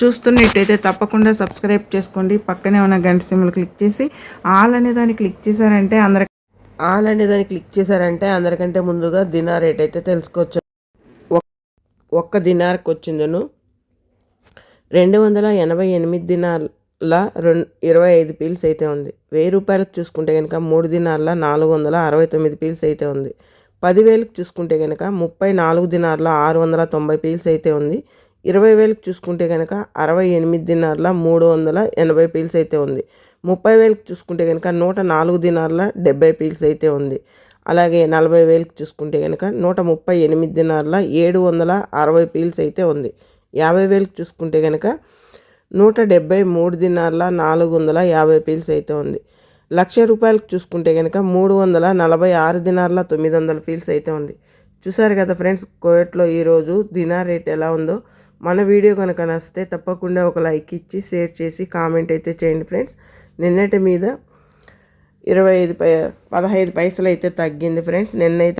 చూస్తున్నట్టయితే తప్పకుండా సబ్స్క్రైబ్ చేసుకోండి. పక్కనే ఉన్న గంట సింబల్ క్లిక్ చేసి ఆల్ అనే దాన్ని క్లిక్ చేశారంటే అందరి ఆల్ అనే దాన్ని క్లిక్ చేశారంటే అందరికంటే ముందుగా దినార్ రేట్ అయితే తెలుసుకోవచ్చు. ఒక్క దినార్కి వచ్చిందను. రెండు వందల ఎనభై ఎనిమిది దినాల రెండు ఇరవై ఐదు పీల్స్ అయితే ఉంది. వెయ్యి రూపాయలకు చూసుకుంటే కనుక మూడు దినాల నాలుగు వందల అరవై తొమ్మిది పీల్స్ అయితే ఉంది. పదివేలకు చూసుకుంటే కనుక ముప్పై నాలుగు దినార్ల ఆరు వందల తొంభై పీల్స్ అయితే ఉంది. ఇరవై వేలకు చూసుకుంటే కనుక అరవై ఎనిమిది దినార్ల మూడు వందల ఎనభై పీల్స్ అయితే ఉంది. ముప్పై వేలకు చూసుకుంటే కనుక నూట నాలుగు దినార్ల డెబ్బై పీల్స్ అయితే ఉంది. అలాగే నలభై వేలకు చూసుకుంటే కనుక నూట ముప్పై ఎనిమిది దినార్ల ఏడు వందల అరవై పీల్స్ అయితే ఉంది. యాభై వేలకు చూసుకుంటే కనుక నూట డెబ్బై మూడు దినార్ల నాలుగు వందల యాభై పీల్స్ అయితే ఉంది. లక్ష రూపాయలకు చూసుకుంటే కనుక మూడు వందల నలభై ఆరు దినార్ల తొమ్మిది వందల పీల్స్ అయితే ఉంది. చూసారు కదా ఫ్రెండ్స్ కోయట్లో ఈరోజు దినార్ రేట్ ఎలా ఉందో? మన వీడియో కనుక నచ్చితే తప్పకుండా ఒక లైక్ ఇచ్చి షేర్ చేసి కామెంట్ అయితే చేయండి ఫ్రెండ్స్. నిన్నటి మీద ఇరవై ఐదు పై పదహైదు పైసలు అయితే తగ్గింది ఫ్రెండ్స్. నిన్నైతే